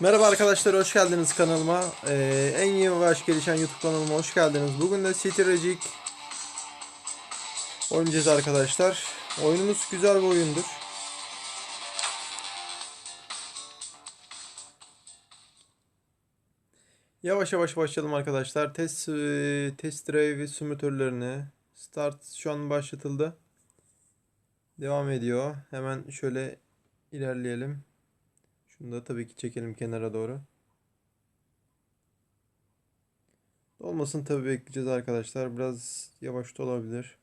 Merhaba arkadaşlar hoş geldiniz kanalıma. Ee, en yavaş gelişen YouTube kanalıma hoş geldiniz. Bugün de City Rejik oynayacağız arkadaşlar. Oyunumuz güzel bir oyundur. Yavaş yavaş başlayalım arkadaşlar. Test e, test drive simülatörlerini start şu an başlatıldı. Devam ediyor. Hemen şöyle ilerleyelim. Şunu da tabii ki çekelim kenara doğru. Olmasın tabii bekleyeceğiz arkadaşlar. Biraz yavaş da olabilir.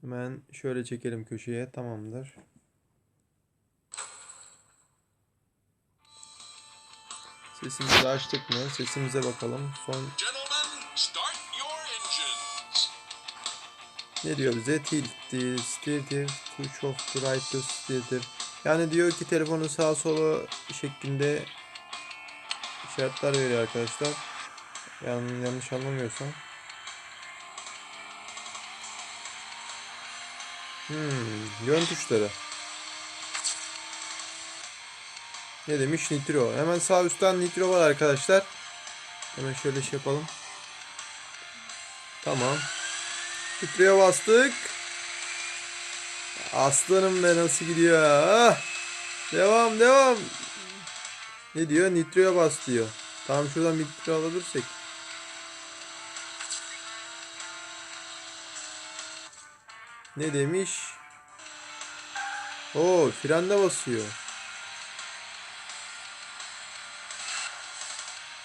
Hemen şöyle çekelim köşeye. Tamamdır. Sesimizi açtık mı? Sesimize bakalım. Son ne diyor bize? Tilt, the steer, switch off right to steer. Yani diyor ki telefonu sağa sola şeklinde işaretler veriyor arkadaşlar. Yani yanlış anlamıyorsam. Hmm, yön tuşları. Ne demiş? Nitro. Hemen sağ üstten nitro var arkadaşlar. Hemen şöyle şey yapalım. Tamam. Nitro'ya bastık. Aslanım be nasıl gidiyor? Ah! Devam devam. Ne diyor? Nitro'ya bas diyor. Tamam şuradan bir nitro alabilirsek. Ne demiş? Oo frende basıyor.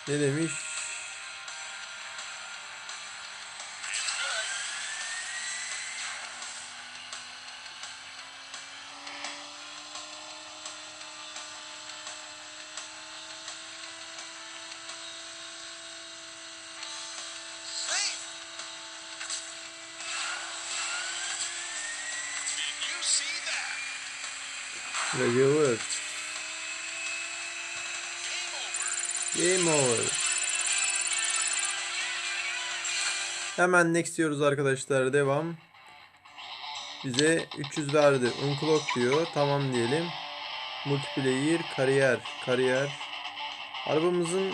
Ne demiş? That? Regular. Game over. Hemen next diyoruz arkadaşlar. Devam. Bize 300 verdi. Unclock diyor. Tamam diyelim. Multiplayer, kariyer, kariyer. Arabamızın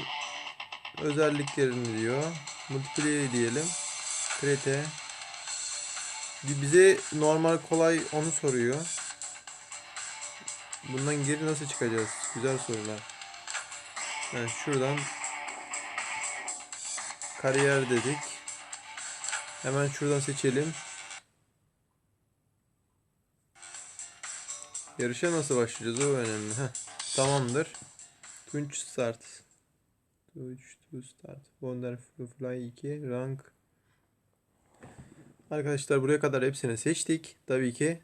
özelliklerini diyor. Multiplayer diyelim. Krete. Bi- Bize normal kolay onu soruyor. Bundan geri nasıl çıkacağız? Güzel sorular. Yani şuradan kariyer dedik. Hemen şuradan seçelim. Yarışa nasıl başlayacağız o önemli. Heh, tamamdır. Tunç start. Tunç start. Wonderful Fly 2 rank. Arkadaşlar buraya kadar hepsini seçtik. Tabii ki.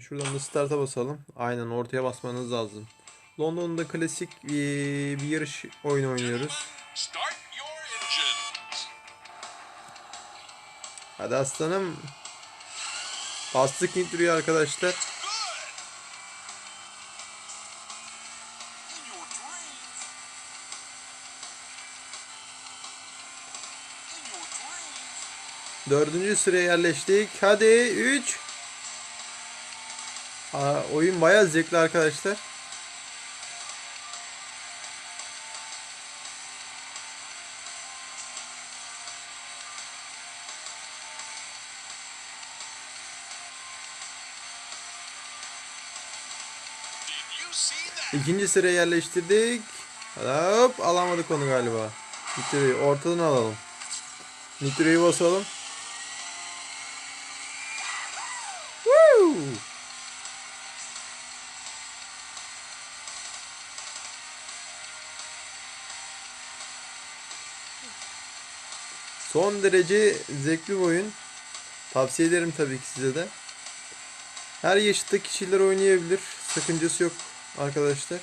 Şuradan da start'a basalım. Aynen ortaya basmanız lazım. London'da klasik bir yarış oyunu oynuyoruz. Hadi aslanım. Bastık introyu arkadaşlar. Dördüncü sıraya yerleştik. Hadi 3. Aa, oyun bayağı zevkli arkadaşlar. İkinci sıraya yerleştirdik. Hop alamadık onu galiba. Nitro'yu ortadan alalım. Nitro'yu basalım. Woo! Son derece zevkli bir oyun. Tavsiye ederim tabii ki size de. Her yaşta kişiler oynayabilir. Sakıncası yok arkadaşlar.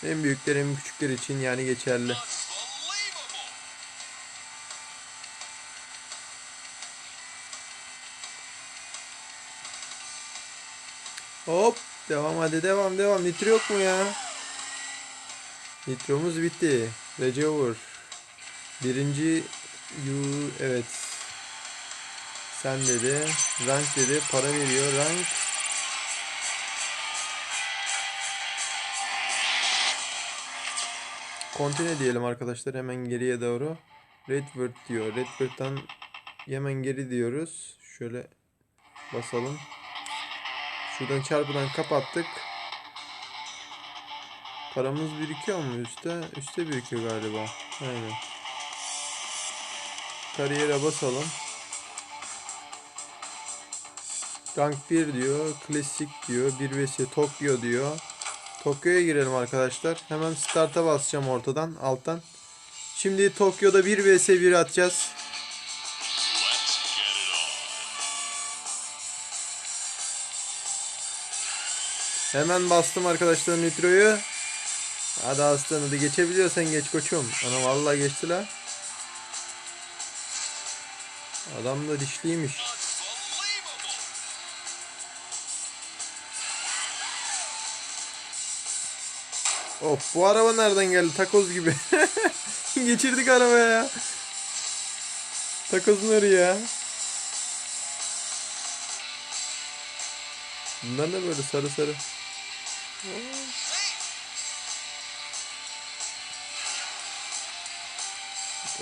Hem büyükler hem küçükler için yani geçerli. Hop devam hadi devam devam. Nitro yok mu ya? Nitromuz bitti. Receiver. Birinci You evet. Sen dedi. Rank dedi. Para veriyor. Rank. Continue diyelim arkadaşlar hemen geriye doğru. Redbird diyor. Redbird'dan hemen geri diyoruz. Şöyle basalım. Şuradan çarpıdan kapattık. Paramız birikiyor mu üstte? Üste birikiyor galiba. Aynen. Kariyere basalım. Rank 1 diyor. Klasik diyor. 1 vs Tokyo diyor. Tokyo'ya girelim arkadaşlar. Hemen start'a basacağım ortadan, alttan. Şimdi Tokyo'da 1 vs 1 atacağız. Hemen bastım arkadaşlar Nitro'yu. Hadi aslan hadi geçebiliyorsan geç koçum. Ana vallahi geçti la. Adam da dişliymiş. Of bu araba nereden geldi? Takoz gibi. Geçirdik arabaya ya. Takozun oraya. Bunlar ne böyle sarı sarı? Oo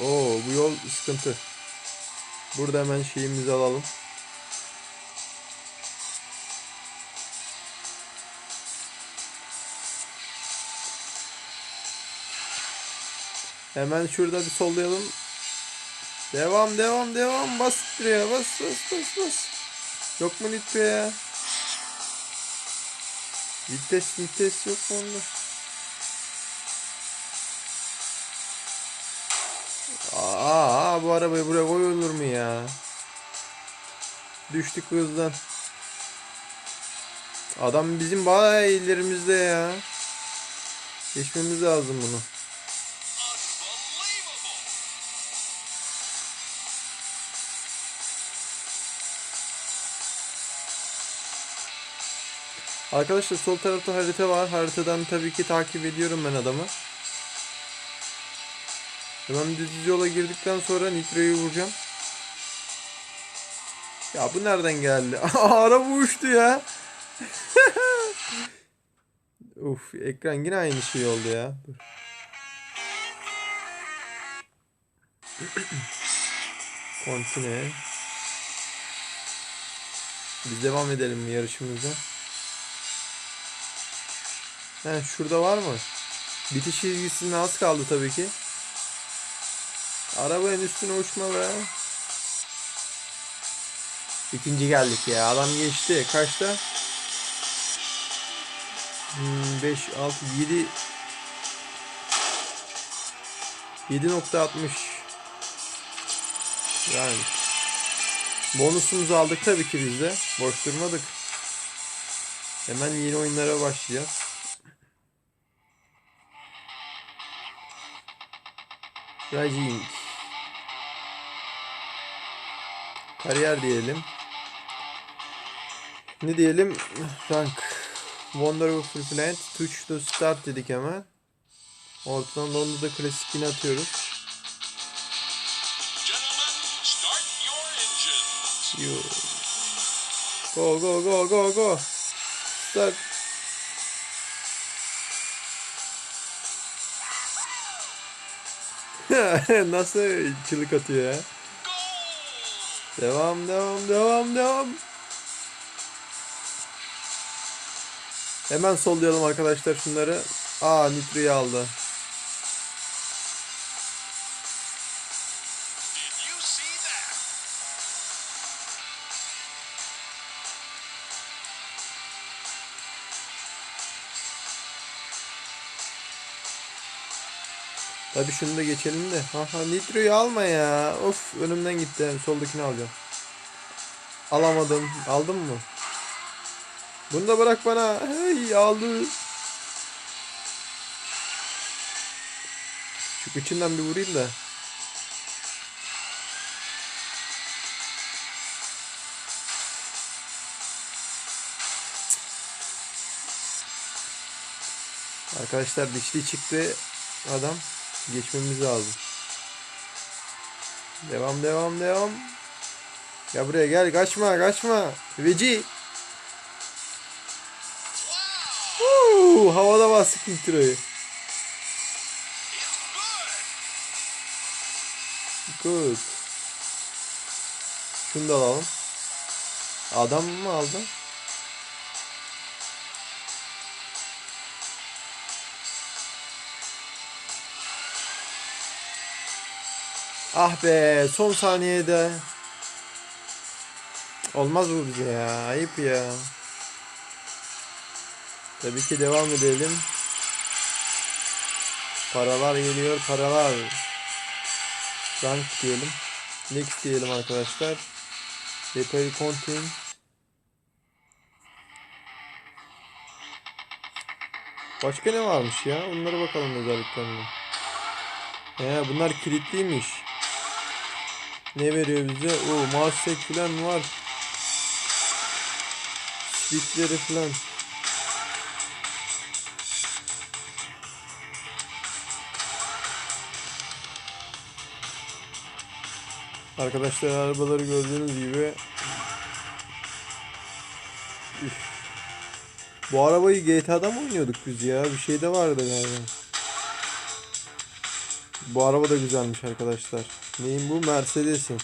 bu yol sıkıntı. Burada hemen şeyimizi alalım. Hemen şurada bir sollayalım. Devam devam devam bas buraya bas bas bas bas. Yok mu litre ya? Vites vites yok mu onda? Aa, bu arabayı buraya koyulur mu ya? Düştük hızdan. Adam bizim bayağı ilerimizde ya. Geçmemiz lazım bunu. Arkadaşlar sol tarafta harita var. Haritadan tabii ki takip ediyorum ben adamı. Hemen düz yola girdikten sonra Nitro'yu vuracağım. Ya bu nereden geldi? Araba uçtu ya. Uf ekran yine aynı şey oldu ya. Dur. Continue. Biz devam edelim yarışımıza. He şurada var mı? Bitiş çizgisine az kaldı tabii ki. Arabanın üstüne uçma be. İkinci geldik ya. Adam geçti. Kaçta? Hmm, 5, 6, 7 7.60 Yani Bonusumuzu aldık tabii ki biz de. Boş durmadık. Hemen yeni oyunlara başlayacağız. Raging. Kariyer diyelim. Ne diyelim? Rank. Wonderful Plant. Touch to start dedik hemen. Ortadan Londra'da klasikini atıyoruz. Gentlemen, start your engines. Yo. Go go go go go. Start. Nasıl çığlık atıyor ya? Devam devam devam devam. Hemen sollayalım arkadaşlar şunları. Aa Nitro'yu aldı. Tabii şunu da geçelim de. Haha Nitro'yu alma ya. Of önümden gitti. Soldakini alacağım. Alamadım. Aldın mı? Bunu da bırak bana. Hey aldı. Şu içinden bir vurayım da. Arkadaşlar dişli çıktı adam. Geçmemiz lazım. Devam devam devam. Ya buraya gel kaçma kaçma. Veci. Woo, havada bastık good. Good. Şunu da alalım. Adam mı aldı? Ah be son saniyede. Olmaz bu bize ya. Ayıp ya. Tabii ki devam edelim. Paralar geliyor paralar. Rank diyelim. Next diyelim arkadaşlar. Repair continue. Başka ne varmış ya? Onlara bakalım özelliklerine. He bunlar kilitliymiş. Ne veriyor bize? O mouse falan var. Switchleri falan. Arkadaşlar arabaları gördüğünüz gibi Üf. Bu arabayı GTA'da mı oynuyorduk biz ya? Bir şey de vardı galiba. Bu araba da güzelmiş arkadaşlar. Neyin bu? Mercedes'in.